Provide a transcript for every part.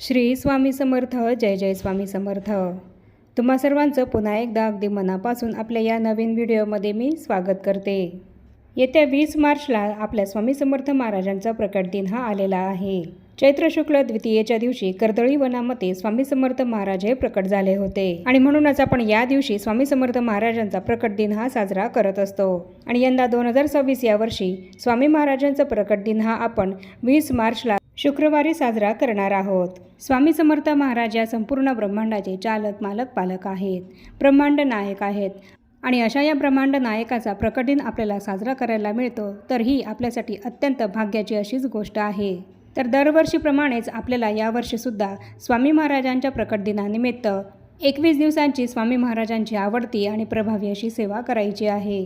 श्री स्वामी समर्थ जय जय स्वामी समर्थ. तुम्हा सर्वांचं पुन्हा एकदा अगदी मनापासून आपल्या या नवीन व्हिडिओमध्ये मी स्वागत करते. येत्या वीस मार्चला आपल्या स्वामी समर्थ महाराजांचा प्रकट दिन हा आलेला आहे. चैत्र शुक्ल द्वितीयेच्या दिवशी कर्दळी वनामध्ये स्वामी समर्थ महाराज हे प्रकट झाले होते. आणि म्हणूनच आपण या दिवशी स्वामी समर्थ महाराजांचा प्रकट दिन हा साजरा करत असतो. आणि यंदा दोन हजार सव्वीस या वर्षी स्वामी महाराजांचा प्रकट दिन हा आपण वीस मार्चला शुक्रवारी साजरा करणार आहोत. स्वामी समर्थ महाराज या संपूर्ण ब्रह्मांडाचे चालक मालक पालक आहेत. ब्रह्मांड नायक आहेत. आणि अशा या ब्रह्मांड नायकाचा प्रकटीन आपल्याला साजरा करायला मिळतो तर ही आपल्यासाठी अत्यंत भाग्याची अशीच गोष्ट आहे. तर दरवर्षीप्रमाणेच आपल्याला यावर्षीसुद्धा स्वामी महाराजांच्या प्रकट दिनानिमित्त एकवीस दिवसांची स्वामी महाराजांची आवडती आणि प्रभावी अशी सेवा करायची आहे.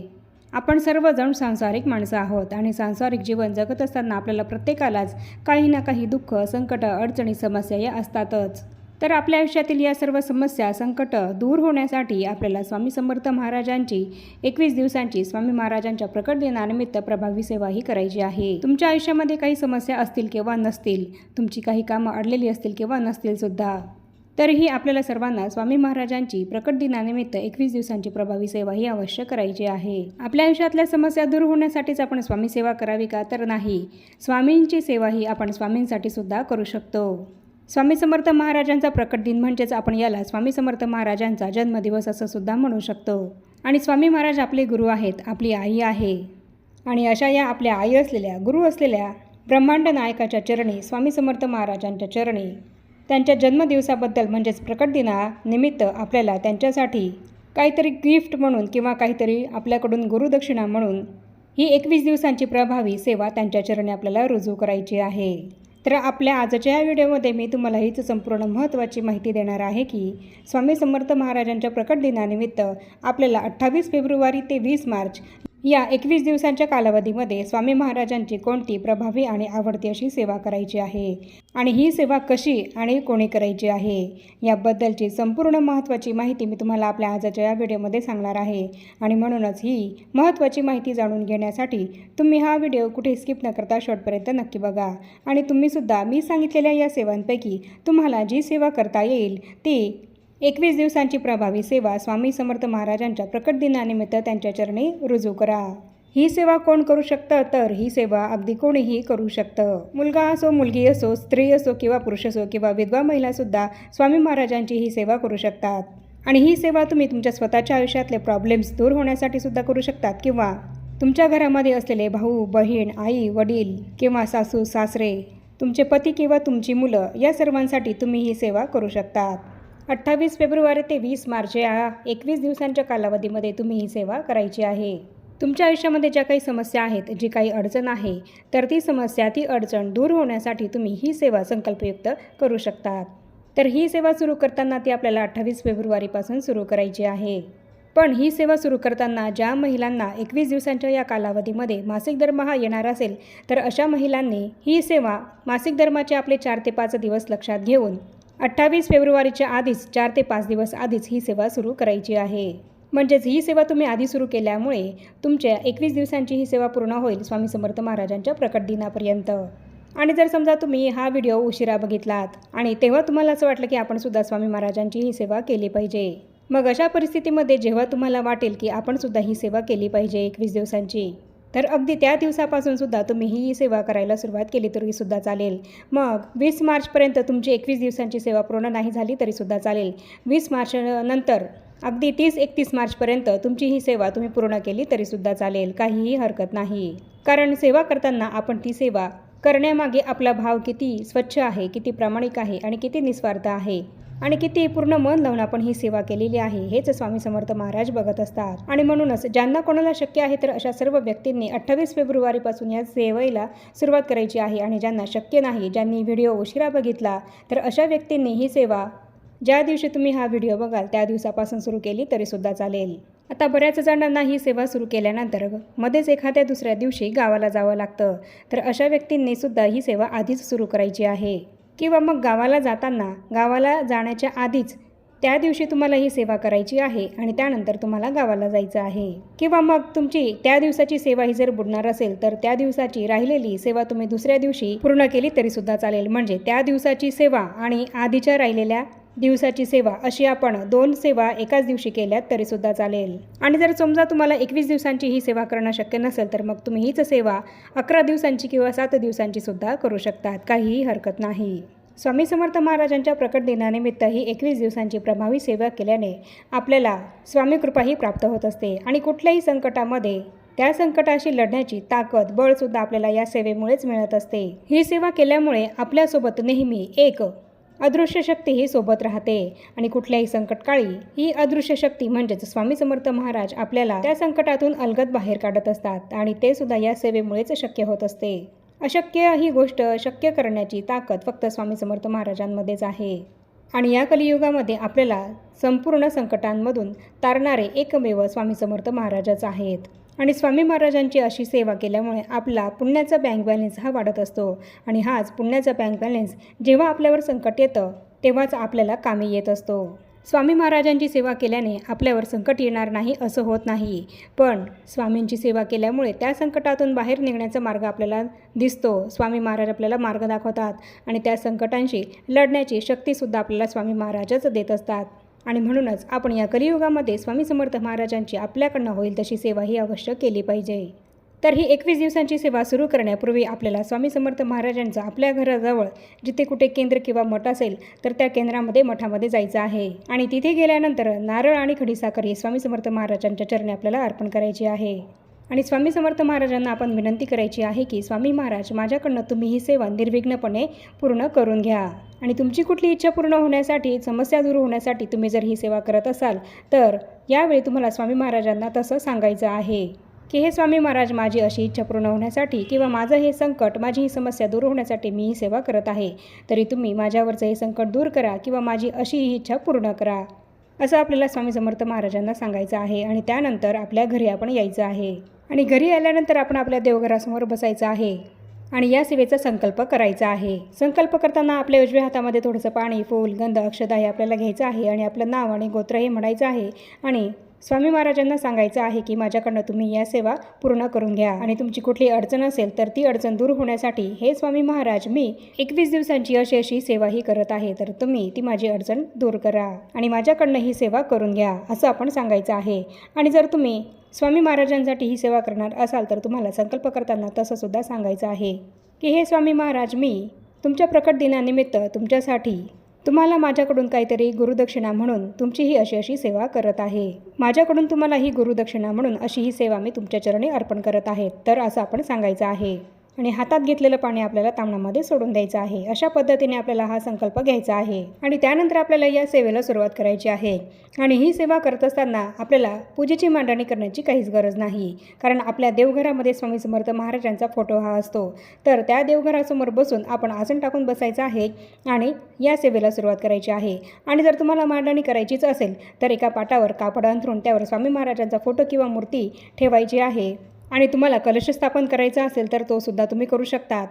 आपण सर्वजण सांसारिक माणसं आहोत आणि सांसारिक जीवन जगत असताना आपल्याला प्रत्येकालाच काही ना काही दुःख संकट अडचणी समस्या या असतातच. तर आपल्या आयुष्यातील या सर्व समस्या संकट दूर होण्यासाठी आपल्याला स्वामी समर्थ महाराजांची एकवीस दिवसांची स्वामी महाराजांच्या प्रकट दिनानिमित्त प्रभावी सेवा ही करायची आहे. तुमच्या आयुष्यामध्ये काही समस्या असतील किंवा नसतील तुमची काही कामं अडलेली असतील किंवा नसतील सुद्धा. तरीही आपल्याला सर्वांना स्वामी महाराजांची प्रकट दिनानिमित्त एकवीस दिवसांची प्रभावी सेवा ही अवश्य करायची आहे. आपल्या आयुष्यातल्या समस्या दूर होण्यासाठीच आपण स्वामी सेवा करावी का तर नाही. स्वामींची सेवा ही आपण स्वामींसाठी सुद्धा करू शकतो. स्वामी समर्थ महाराजांचा प्रकट दिन म्हणजेच आपण याला स्वामी समर्थ महाराजांचा जन्मदिवस असं सुद्धा म्हणू शकतो. आणि स्वामी महाराज आपले गुरु आहेत आपली आई आहे. आणि अशा या आपल्या आई असलेल्या गुरु असलेल्या ब्रह्मांड नायकाच्या चरणी स्वामी समर्थ महाराजांच्या चरणी त्यांच्या जन्मदिवसाबद्दल म्हणजेच प्रकट दिनानिमित्त आपल्याला त्यांच्यासाठी काहीतरी गिफ्ट म्हणून किंवा काहीतरी आपल्याकडून गुरुदक्षिणा म्हणून ही एकवीस दिवसांची प्रभावी सेवा त्यांच्या चरणी आपल्याला रुजू करायची आहे. तर आपल्या आजच्या या व्हिडिओमध्ये मी तुम्हाला हीच संपूर्ण महत्त्वाची माहिती देणार आहे की स्वामी समर्थ महाराजांच्या प्रकट दिनानिमित्त आपल्याला अठ्ठावीस फेब्रुवारी ते वीस मार्च या एकवीस दिवसांच्या कालावधीमध्ये स्वामी महाराजांची कोणती प्रभावी आणि आवडती अशी सेवा करायची आहे? आणि ही सेवा कशी आणि कोणी करायची आहे? याबद्दलची संपूर्ण महत्त्वाची माहिती मी तुम्हाला आपल्या आजच्या या व्हिडिओमध्ये सांगणार आहे. आणि म्हणूनच ही महत्त्वाची माहिती जाणून घेण्यासाठी तुम्ही हा व्हिडिओ कुठे स्किप न करता शेवटपर्यंत नक्की बघा. आणि तुम्हीसुद्धा मी सांगितलेल्या या सेवांपैकी तुम्हाला जी सेवा करता येईल ती एकवीस दिवसांची प्रभावी सेवा स्वामी समर्थ महाराजांच्या प्रकट दिनानिमित्त त्यांच्या चरणी रुजू करा. ही सेवा कोण करू शकतं? तर ही सेवा अगदी कोणीही करू शकतं. मुलगा असो मुलगी असो स्त्री असो किंवा पुरुष असो किंवा विधवा महिलासुद्धा स्वामी महाराजांची ही सेवा करू शकतात. आणि ही सेवा तुम्ही तुमच्या स्वतःच्या आयुष्यातले प्रॉब्लेम्स दूर होण्यासाठी सुद्धा करू शकतात किंवा तुमच्या घरामध्ये असलेले भाऊ बहीण आई वडील किंवा सासू सासरे तुमचे पती किंवा तुमची मुलं या सर्वांसाठी तुम्ही ही सेवा करू शकतात. अठ्ठावीस फेब्रुवारी ते वीस मार्च या एकवीस दिवसांच्या कालावधीमध्ये तुम्ही ही सेवा करायची आहे. तुमच्या आयुष्यामध्ये ज्या काही समस्या आहेत जी काही अडचण आहे तर ती समस्या ती अडचण दूर होण्यासाठी तुम्ही ही सेवा संकल्पयुक्त करू शकतात. तर ही सेवा सुरू करताना ती आपल्याला अठ्ठावीस फेब्रुवारीपासून सुरू करायची आहे. पण ही सेवा सुरू करताना ज्या महिलांना एकवीस दिवसांच्या या कालावधीमध्ये मासिक धर्म हा येणार असेल तर अशा महिलांनी ही सेवा मासिक धर्माचे आपले चार ते पाच दिवस लक्षात घेऊन अठ्ठावीस फेब्रुवारीच्या आधीच चार ते पाच दिवस आधीच ही सेवा सुरू करायची आहे. म्हणजेच ही सेवा तुम्ही आधी सुरू केल्यामुळे तुमच्या एकवीस दिवसांची ही सेवा पूर्ण होईल स्वामी समर्थ महाराजांच्या प्रकट दिनापर्यंत. आणि जर समजा तुम्ही हा व्हिडिओ उशिरा बघितलात आणि तेव्हा तुम्हाला असं वाटलं की आपण सुद्धा स्वामी महाराजांची ही सेवा केली पाहिजे मग अशा परिस्थितीमध्ये जेव्हा तुम्हाला वाटेल की आपण सुद्धा ही सेवा केली पाहिजे एकवीस दिवसांची तर अगदी त्या दिवसापासून सुद्धा तुम्ही ही सेवा करायला सुरुवात केली तरी सुद्धा चालेल. मग वीस मार्चपर्यंत तुमची एकवीस दिवसांची सेवा पूर्ण नाही झाली तरी सुद्धा चालेल. वीस मार्च नंतर अगदी तीस एकतीस मार्चपर्यंत तुमची ही सेवा तुम्ही पूर्ण केली तरीसुद्धा चालेल. काहीही हरकत नाही. कारण सेवा करताना आपण ती सेवा करण्यामागे आपला भाव किती स्वच्छ आहे किती प्रामाणिक आहे आणि किती निस्वार्थ आहे. आणि किती पूर्ण मन लावून आपण ही सेवा केलेली आहे हेच स्वामी समर्थ महाराज बघत असतात. आणि म्हणूनच ज्यांना कोणाला शक्य आहे तर अशा सर्व व्यक्तींनी अठ्ठावीस फेब्रुवारीपासून या सेवेला सुरुवात करायची आहे. आणि ज्यांना शक्य नाही ज्यांनी व्हिडिओ उशिरा बघितला तर अशा व्यक्तींनी ही सेवा ज्या दिवशी तुम्ही हा व्हिडिओ बघाल त्या दिवसापासून सुरू केली तरीसुद्धा चालेल. आता बऱ्याच जणांना ही सेवा सुरू केल्यानंतर मध्येच एखाद्या दुसऱ्या दिवशी गावाला जावं लागतं. तर अशा व्यक्तींनी सुद्धा ही सेवा आधीच सुरू करायची आहे. किंवा मग गावाला जाताना गावाला जाण्याच्या आधीच त्या दिवशी तुम्हाला ही सेवा करायची आहे आणि त्यानंतर तुम्हाला गावाला जायचं आहे. किंवा मग तुमची त्या दिवसाची सेवा ही जर बुडणार असेल तर त्या दिवसाची राहिलेली सेवा तुम्ही दुसऱ्या दिवशी पूर्ण केली तरी सुद्धा चालेल. म्हणजे त्या दिवसाची सेवा आणि आधीच्या राहिलेल्या दिवसाची सेवा अशी आपण दोन सेवा एकाच दिवशी केल्यात तरीसुद्धा चालेल. आणि जर समजा तुम्हाला एकवीस दिवसांची ही सेवा करणं शक्य नसेल तर मग तुम्ही हीच सेवा अकरा दिवसांची किंवा सात दिवसांची सुद्धा करू शकतात. काहीही हरकत नाही. स्वामी समर्थ महाराजांच्या प्रकट दिनानिमित्त ही एकवीस दिवसांची प्रभावी सेवा केल्याने आपल्याला स्वामी कृपाही प्राप्त होत असते. आणि कुठल्याही संकटामध्ये त्या संकटाशी लढण्याची ताकद बळसुद्धा आपल्याला या सेवेमुळेच मिळत असते. ही सेवा केल्यामुळे आपल्यासोबत नेहमी एक अदृश्य शक्ती ही सोबत राहते आणि कुठल्याही संकटकाळी ही अदृश्य शक्ती म्हणजेच स्वामी समर्थ महाराज आपल्याला त्या संकटातून अलगद बाहेर काढत असतात आणि ते सुद्धा या सेवेमुळेच शक्य होत असते. अशक्य ही गोष्ट शक्य करण्याची ताकद फक्त स्वामी समर्थ महाराजांमध्येच आहे. आणि या कलियुगामध्ये आपल्याला संपूर्ण संकटांमधून तारणारे एकमेव स्वामी समर्थ महाराजच आहेत. आणि स्वामी महाराजांची अशी सेवा केल्यामुळे आपला पुण्याचा बँक बॅलन्स हा वाढत असतो. आणि हाच पुण्याचा बँक बॅलन्स जेव्हा आपल्यावर संकट येतं तेव्हाच आपल्याला कामी येत असतो. स्वामी महाराजांची सेवा केल्याने आपल्यावर संकट येणार नाही असं होत नाही. पण स्वामींची सेवा केल्यामुळे त्या संकटातून बाहेर निघण्याचा मार्ग आपल्याला दिसतो. स्वामी महाराज आपल्याला मार्ग दाखवतात आणि त्या संकटांशी लढण्याची शक्तीसुद्धा आपल्याला स्वामी महाराजच देत असतात. आणि म्हणूनच आपण या कलियुगामध्ये स्वामी समर्थ महाराजांची आपल्याकडनं होईल तशी सेवा ही अवश्य केली पाहिजे. तर ही एकवीस दिवसांची सेवा सुरू करण्यापूर्वी आपल्याला स्वामी समर्थ महाराजांचं आपल्या घराजवळ जिथे कुठे केंद्र किंवा मठ असेल तर त्या केंद्रामध्ये मठामध्ये जायचं आहे. आणि तिथे गेल्यानंतर नारळ आणि खडीसाखर ही स्वामी समर्थ महाराजांच्या चरणी आपल्याला अर्पण करायची आहे. आणि स्वामी समर्थ महाराजांना आपण विनंती करायची आहे की स्वामी महाराज माझ्याकडनं तुम्ही ही सेवा निर्विघ्नपणे पूर्ण करून घ्या. आणि तुमची कुठली इच्छा पूर्ण होण्यासाठी समस्या दूर होण्यासाठी तुम्ही जर ही सेवा करत असाल तर यावेळी तुम्हाला स्वामी महाराजांना तसं सांगायचं आहे की हे स्वामी महाराज माझी अशी इच्छा पूर्ण होण्यासाठी किंवा माझं हे संकट माझी ही समस्या दूर होण्यासाठी मी ही सेवा करत आहे. तरी तुम्ही माझ्यावरचं हे संकट दूर करा किंवा माझी अशी ही इच्छा पूर्ण करा. असं आपल्याला स्वामी समर्थ महाराजांना सांगायचं आहे आणि त्यानंतर आपल्या घरी आपण यायचं आहे. आणि घरी आल्यानंतर आपण आपल्या देवघरासमोर बसायचं आहे आणि या सेवेचा संकल्प करायचा आहे. संकल्प करताना आपल्या उजव्या हातामध्ये थोडंसं पाणी फूल गंध अक्षदा हे आपल्याला घ्यायचं आहे आणि आपलं नाव आणि गोत्र हे म्हणायचं आहे. आणि स्वामी महाराजांना सांगायचं आहे की माझ्याकडनं तुम्ही या सेवा पूर्ण करून घ्या आणि तुमची कुठली अडचण असेल तर ती अडचण दूर होण्यासाठी हे स्वामी महाराज मी एकवीस दिवसांची अशी अशी सेवा ही करत आहे तर तुम्ही ती माझी अडचण दूर करा आणि माझ्याकडनं ही सेवा करून घ्या असं आपण सांगायचं आहे. आणि जर तुम्ही स्वामी महाराजांसाठी ही सेवा करणार असाल तर तुम्हाला संकल्प करताना तसं सुद्धा सांगायचं आहे. की हे स्वामी महाराज मी तुमच्या प्रकट दिनानिमित्त तुमच्यासाठी तुम्हाला माझ्याकडून काहीतरी गुरुदक्षिणा म्हणून तुमची ही अशी अशी सेवा करत आहे. माझ्याकडून तुम्हाला ही गुरुदक्षिणा म्हणून अशी ही सेवा मी तुमच्या चरणी अर्पण करत आहे. तर असं आपण सांगायचं आहे. आणि हातात घेतलेलं पाणी आपल्याला तांबणामध्ये सोडून द्यायचं आहे. अशा पद्धतीने आपल्याला हा संकल्प घ्यायचा आहे. आणि त्यानंतर आपल्याला या सेवेला सुरुवात करायची आहे. आणि ही सेवा करत असताना आपल्याला पूजेची मांडणी करण्याची काहीच गरज नाही. कारण आपल्या देवघरामध्ये स्वामी समर्थ महाराजांचा फोटो हा असतो. तर त्या देवघरासमोर बसून आपण आसन टाकून बसायचं आहे आणि या सेवेला सुरुवात करायची आहे. आणि जर तुम्हाला मांडणी करायचीच असेल तर एका पाटावर कापड अंथरून त्यावर स्वामी महाराजांचा फोटो किंवा मूर्ती ठेवायची आहे. आणि तुम्हाला कलश स्थापन करायचा असेल तर तो सुद्धा तुम्ही करू शकतात.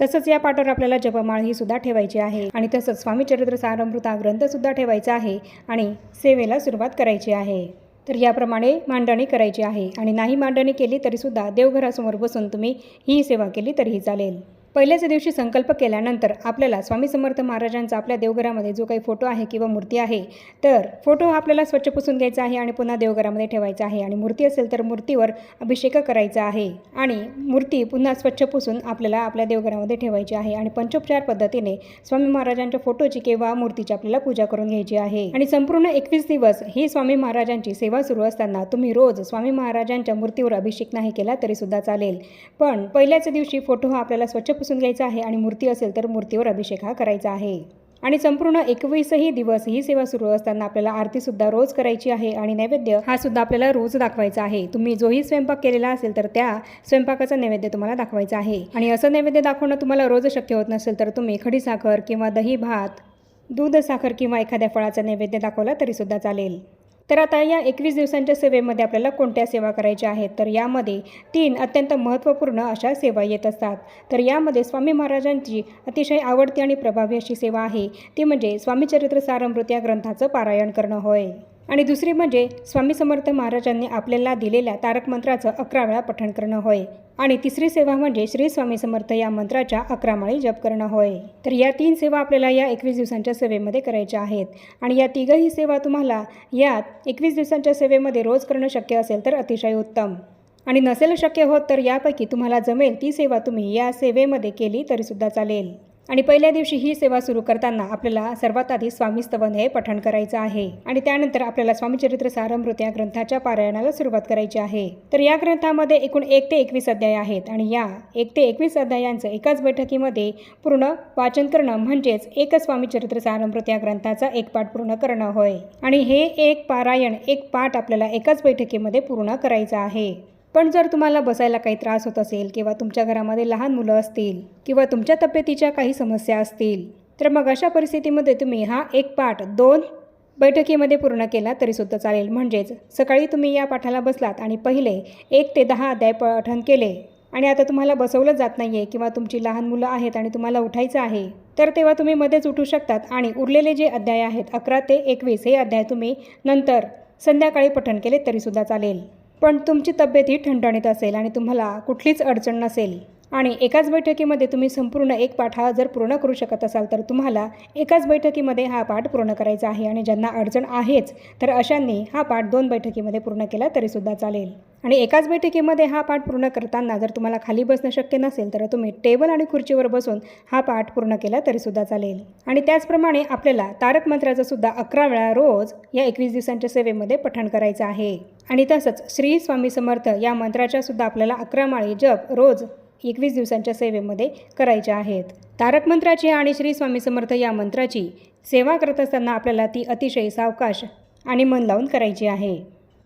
तसंच या पाठावर आपल्याला जपमाळ ही सुद्धा ठेवायची आहे आणि तसंच स्वामीचरित्र चरित्र हा ग्रंथसुद्धा ठेवायचा आहे आणि सेवेला सुरुवात करायची आहे. तर याप्रमाणे मांडणी करायची आहे आणि नाही मांडणी केली तरीसुद्धा देवघरासमोर बसून तुम्ही ही सेवा केली तरीही चालेल. पहिल्याच दिवशी संकल्प केल्यानंतर आपल्याला स्वामी समर्थ महाराजांचा आपल्या देवघरामध्ये जो काही फोटो आहे किंवा मूर्ती आहे तर फोटो हा आपल्याला स्वच्छ पुसून घ्यायचा आहे आणि पुन्हा देवघरामध्ये ठेवायचा आहे. आणि मूर्ती असेल तर मूर्तीवर अभिषेक करायचा आहे आणि मूर्ती पुन्हा स्वच्छ पुसून आपल्याला आपल्या देवघरामध्ये ठेवायची आहे. आणि पंचोपचार पद्धतीने स्वामी महाराजांच्या फोटोची किंवा मूर्तीची आपल्याला पूजा करून घ्यायची आहे. आणि संपूर्ण एकवीस दिवस ही स्वामी महाराजांची सेवा सुरू असताना तुम्ही रोज स्वामी महाराजांच्या मूर्तीवर अभिषेक नाही केला तरी सुद्धा चालेल. पण पहिल्याच दिवशी फोटो हा आपल्याला स्वच्छ पुसून घ्यायचा आहे आणि मूर्ती असेल तर मूर्तीवर अभिषेक हा करायचा आहे. आणि संपूर्ण एकवीसही दिवस ही सेवा सुरू असताना आपल्याला आरतीसुद्धा रोज करायची आहे आणि नैवेद्य हा सुद्धा आपल्याला रोज दाखवायचा आहे. तुम्ही जोही स्वयंपाक केलेला असेल तर त्या स्वयंपाकाचा नैवेद्य तुम्हाला दाखवायचा आहे. आणि असं नैवेद्य दाखवणं तुम्हाला रोज शक्य होत नसेल तर तुम्ही खडीसाखर किंवा दही भात दूध साखर किंवा एखाद्या फळाचा नैवेद्य दाखवला तरी सुद्धा चालेल. तर आता या एकवीस दिवसांच्या सेवेमध्ये आपल्याला कोणत्या सेवा करायच्या आहेत? तर यामध्ये तीन अत्यंत महत्त्वपूर्ण अशा सेवा येत असतात. तर यामध्ये स्वामी महाराजांची अतिशय आवडती आणि प्रभावी अशी सेवा आहे. ती म्हणजे स्वामी चरित्र सारामृत या ग्रंथाचं पारायण करणं. होय. आणि दुसरी म्हणजे स्वामी समर्थ महाराजांनी आपल्याला दिलेल्या तारक मंत्राचं अकरा वेळा पठण करणं होय. आणि तिसरी सेवा म्हणजे श्री स्वामी समर्थ या मंत्राच्या अकरा माळी जप करणं होय. तर या तीन सेवा आपल्याला या एकवीस दिवसांच्या सेवेमध्ये करायच्या आहेत. आणि या तिघही सेवा तुम्हाला यात एकवीस दिवसांच्या सेवेमध्ये रोज करणं शक्य असेल तर अतिशय उत्तम. आणि नसेल शक्य होत तर यापैकी तुम्हाला जमेल ती सेवा तुम्ही या सेवेमध्ये केली तरीसुद्धा चालेल. आणि पहिल्या दिवशी ही सेवा सुरू करताना आपल्याला सर्वात आधी स्वामी स्तवन हे पठण करायचं आहे. आणि त्यानंतर आपल्याला स्वामीचरित्र सारमृत या ग्रंथाच्या पारायणाला सुरुवात करायची आहे. तर या ग्रंथामध्ये एकूण एक ते एकवीस अध्याय आहेत आणि या एक ते एकवीस अध्यायांचं एकाच बैठकीमध्ये पूर्ण वाचन करणं म्हणजेच एक स्वामीचरित्र सारमृत या ग्रंथाचा एक पाठ पूर्ण करणं होय. आणि हे एक पारायण एक पाठ आपल्याला एकाच बैठकीमध्ये पूर्ण करायचं आहे. पण जर तुम्हाला बसायला काही त्रास होत असेल किंवा तुमच्या घरामध्ये लहान मुलं असतील किंवा तुमच्या तब्येतीच्या काही समस्या असतील तर मग अशा परिस्थितीमध्ये तुम्ही हा एक पाठ दोन बैठकीमध्ये पूर्ण केला तरीसुद्धा चालेल. म्हणजेच सकाळी तुम्ही या पाठाला बसलात आणि पहिले एक ते दहा अध्याय पठण केले आणि आता तुम्हाला बसवलं जात नाही आहे किंवा तुमची लहान मुलं आहेत आणि तुम्हाला उठायचं आहे तर तेव्हा तुम्ही मध्येच उठू शकतात आणि उरलेले जे अध्याय आहेत अकरा ते एकवीस हे अध्याय तुम्ही नंतर संध्याकाळी पठण केले तरीसुद्धा चालेल. पण तुमची तब्येत ही ठणठणीत असेल आणि तुम्हाला कुठलीच अडचण नसेल. आणि एकाच बैठकीमध्ये तुम्ही संपूर्ण एक पाठ हा जर पूर्ण करू शकत असाल तर तुम्हाला एकाच बैठकीमध्ये हा पाठ पूर्ण करायचा आहे आणि ज्यांना अडचण आहेच तर अशांनी हा पाठ दोन बैठकीमध्ये पूर्ण केला तरीसुद्धा चालेल. आणि एकाच बैठकीमध्ये हा पाठ पूर्ण करताना जर तुम्हाला खाली बसणं शक्य नसेल तर तुम्ही टेबल आणि खुर्चीवर बसून हा पाठ पूर्ण केला तरीसुद्धा चालेल. आणि त्याचप्रमाणे आपल्याला तारक मंत्राचं सुद्धा अकरा वेळा रोज या एकवीस दिवसांच्या सेवेमध्ये पठण करायचं आहे. आणि तसंच श्री स्वामी समर्थ या मंत्राच्या सुद्धा आपल्याला अकरा माळी जप रोज एकवीस दिवसांच्या सेवेमध्ये करायच्या आहेत. तारक मंत्राची आणि श्री स्वामी समर्थ या मंत्राची सेवा करत असताना आपल्याला ती अतिशय सावकाश आणि मन लावून करायची आहे.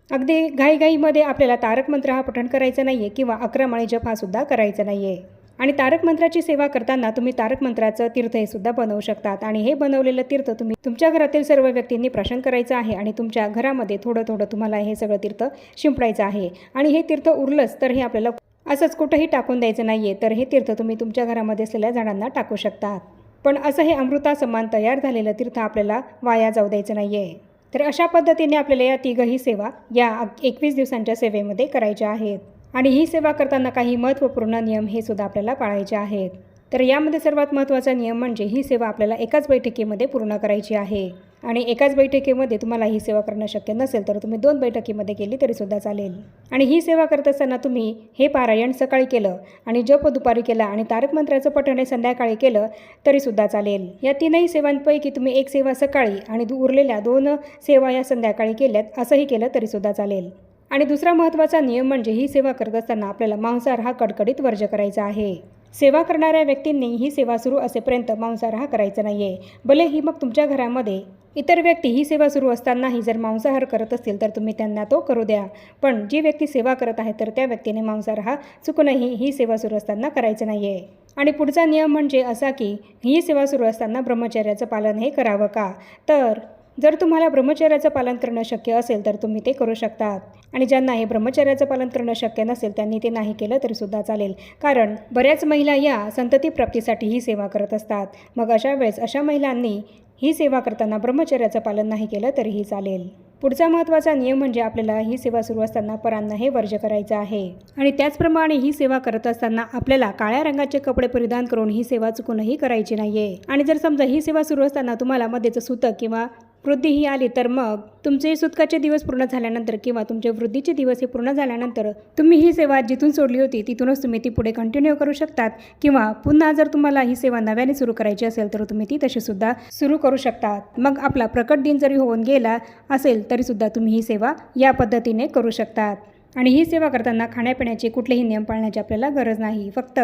अगदी घाईघाईमध्ये आपल्याला तारक मंत्र हा पठण करायचा नाही आहे किंवा अकरा माळी जप हा सुद्धा करायचा नाही आहे आणि तारक मंत्राची सेवा करताना तुम्ही तारक मंत्राचं तीर्थ हे सुद्धा बनवू शकतात आणि हे बनवलेलं तीर्थ तुम्ही तुमच्या घरातील सर्व व्यक्तींनी प्राशन करायचं आहे आणि तुमच्या घरामध्ये थोडं थोडं तुम्हाला हे सगळं तीर्थ शिंपडायचं आहे. आणि हे तीर्थ उरलंच तर हे आपल्याला असंच कुठंही टाकून द्यायचं नाही आहे तर हे तीर्थ तुम्ही तुमच्या घरामध्ये असलेल्या झाडांना टाकू शकतात. पण असं हे अमृता समान तयार झालेलं तीर्थ आपल्याला वाया जाऊ द्यायचं नाही आहे तर अशा पद्धतीने आपल्याला या तिघही सेवा या एकवीस दिवसांच्या सेवेमध्ये करायच्या आहेत. आणि ही सेवा करताना काही महत्त्वपूर्ण नियम हे सुद्धा आपल्याला पाळायचे आहेत. तर यामध्ये सर्वात महत्त्वाचा नियम म्हणजे ही सेवा आपल्याला एकाच बैठकीमध्ये पूर्ण करायची आहे. आणि एकाच बैठकीमध्ये तुम्हाला ही सेवा करणं शक्य नसेल तर तुम्ही दोन बैठकीमध्ये केली तरीसुद्धा चालेल. आणि ही सेवा करत असताना तुम्ही हे पारायण सकाळी केलं आणि जप दुपारी केला आणि तारक मंत्राचं पठण हे संध्याकाळी केलं तरीसुद्धा चालेल. या तीनही सेवांपैकी तुम्ही एक सेवा सकाळी आणि उरलेल्या दोन सेवा या संध्याकाळी केल्यात असंही केलं तरीसुद्धा चालेल. आणि दुसरा महत्त्वाचा नियम म्हणजे ही सेवा करत असताना आपल्याला मांसाहार हा कडकडीत वर्ज करायचा आहे. सेवा करणाऱ्या व्यक्तींनी ही सेवा सुरू असेपर्यंत मांसाहार हा करायचा नाही आहे भले ही मग तुमच्या घरामध्ये इतर व्यक्ती ही सेवा सुरू असतानाही जर मांसाहार करत असतील तर तुम्ही त्यांना तो करू द्या. पण जी व्यक्ती सेवा करत आहे तर त्या व्यक्तीने मांसाहार हा चुकूनही ही सेवा सुरू असताना करायचं नाही आहे आणि पुढचा नियम म्हणजे असा की ही सेवा सुरू असताना ब्रह्मचर्याचं पालन हे करावं का? तर जर तुम्हाला ब्रह्मचर्याचं पालन करणं शक्य असेल तर तुम्ही ते करू शकतात. आणि ज्यांना हे ब्रह्मचर्याचं पालन करणं शक्य नसेल त्यांनी ते नाही केलं तरी सुद्धा चालेल. कारण बऱ्याच महिला या संतती प्राप्तीसाठी ही सेवा करत असतात. मग अशा वेळेस अशा महिलांनी ही सेवा करताना ब्रह्मचर्याचं पालन नाही केलं तरीही चालेल. पुढचा महत्त्वाचा नियम म्हणजे आपल्याला ही सेवा सुरू असताना परांना हे वर्ज करायचं आहे. आणि त्याचप्रमाणे ही सेवा करत असताना आपल्याला काळ्या रंगाचे कपडे परिधान करून ही सेवा चुकूनही करायची नाहीये. आणि जर समजा ही सेवा सुरू असताना तुम्हाला मध्येचं सुतक किंवा वृद्धी ही आली तर मग तुमचे सुतकाचे दिवस पूर्ण झाल्यानंतर किंवा तुमचे वृद्धीचे दिवस हे पूर्ण झाल्यानंतर तुम्ही ही सेवा जिथून सोडली होती तिथूनच तुम्ही ती पुढे कंटिन्यू करू शकतात. किंवा पुन्हा जर तुम्हाला ही सेवा नव्याने सुरू करायची असेल तर तुम्ही ती तशी सुद्धा सुरू करू शकतात. मग आपला प्रकट दिन जरी होऊन गेला असेल तरीसुद्धा तुम्ही ही सेवा या पद्धतीने करू शकतात. आणि ही सेवा करताना खाण्यापिण्याचे कुठलेही नियम पाळण्याची आपल्याला गरज नाही. फक्त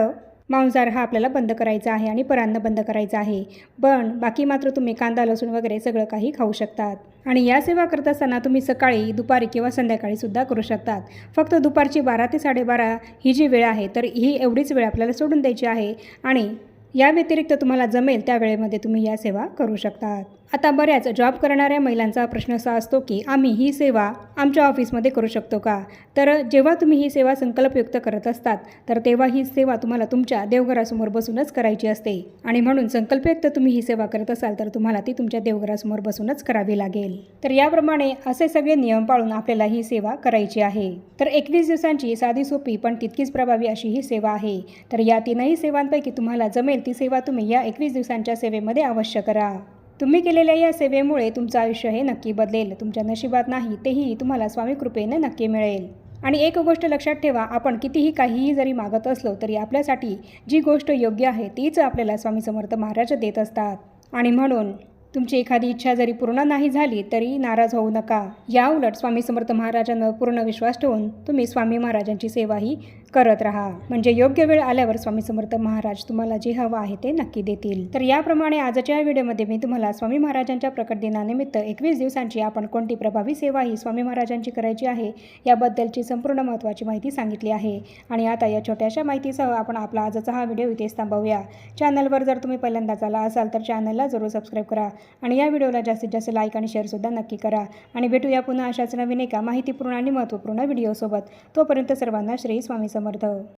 मांसाहार हा आपल्याला बंद करायचा आहे आणि परान्न बंद करायचं आहे. पण बाकी मात्र तुम्ही कांदा लसूण वगैरे सगळं काही खाऊ शकतात. आणि या सेवा करत असताना तुम्ही सकाळी दुपारी किंवा संध्याकाळी सुद्धा करू शकतात. फक्त दुपारची बारा ते साडेबारा ही जी वेळ आहे तर ही एवढीच वेळ आपल्याला सोडून द्यायची आहे. आणि या व्यतिरिक्त तुम्हाला जमेल त्या वेळेमध्ये तुम्ही या सेवा करू शकतात. आता बऱ्याच जॉब करणाऱ्या महिलांचा प्रश्न असा असतो की आम्ही ही सेवा आमच्या ऑफिसमध्ये करू शकतो का? तर जेव्हा तुम्ही ही सेवा संकल्पयुक्त करत असतात तर तेव्हा ही सेवा तुम्हाला तुमच्या देवघरासमोर बसूनच करायची असते. आणि म्हणून संकल्पयुक्त तुम्ही ही सेवा करत असाल तर तुम्हाला ती तुमच्या देवघरासमोर बसूनच करावी लागेल. तर याप्रमाणे असे सगळे नियम पाळून आपल्याला ही सेवा करायची आहे. तर एकवीस दिवसांची साधी सोपी पण तितकीच प्रभावी अशी ही सेवा आहे. तर या तीनही सेवांपैकी तुम्हाला जमेल ती सेवा तुम्ही या एकवीस दिवसांच्या सेवेमध्ये अवश्य करा. तुम्ही केलेल्या या सेवेमुळे तुमचं आयुष्य हे नक्की बदलेल. तुमच्या नशिबात नाही तेही तुम्हाला स्वामी कृपेने नक्की मिळेल. आणि एक गोष्ट लक्षात ठेवा आपण कितीही काहीही जरी मागत असलो तरी आपल्यासाठी जी गोष्ट योग्य आहे तीच आपल्याला स्वामी समर्थ महाराज देत असतात. आणि म्हणून तुमची एखादी इच्छा जरी पूर्ण नाही झाली तरी नाराज होऊ नका. याउलट स्वामी समर्थ महाराजांवर पूर्ण विश्वास ठेवून तुम्ही स्वामी महाराजांची सेवाही करत राहा. म्हणजे योग्य वेळ आल्यावर स्वामी समर्थ महाराज तुम्हाला जे हवं आहे ते नक्की देतील. तर याप्रमाणे आजच्या या व्हिडिओमध्ये मी तुम्हाला स्वामी महाराजांच्या प्रकट दिनानिमित्त एकवीस दिवसांची आपण कोणती प्रभावी सेवा ही स्वामी महाराजांची करायची आहे याबद्दलची संपूर्ण महत्त्वाची माहिती सांगितली आहे. आणि आता या छोट्याशा माहितीसह आपण आपला आजचा हा व्हिडिओ इथेच थांबवूया. चॅनलवर जर तुम्ही पहिल्यांदाच आला असाल तर चॅनलला जरूर सबस्क्राईब करा आणि या व्हिडिओला जास्तीत जास्त लाईक आणि शेअरसुद्धा नक्की करा. आणि भेटूया पुन्हा अशाच नवीन एका माहितीपूर्ण आणि महत्त्वपूर्ण व्हिडिओसोबत. तोपर्यंत सर्वांना श्री स्वामी समर्थ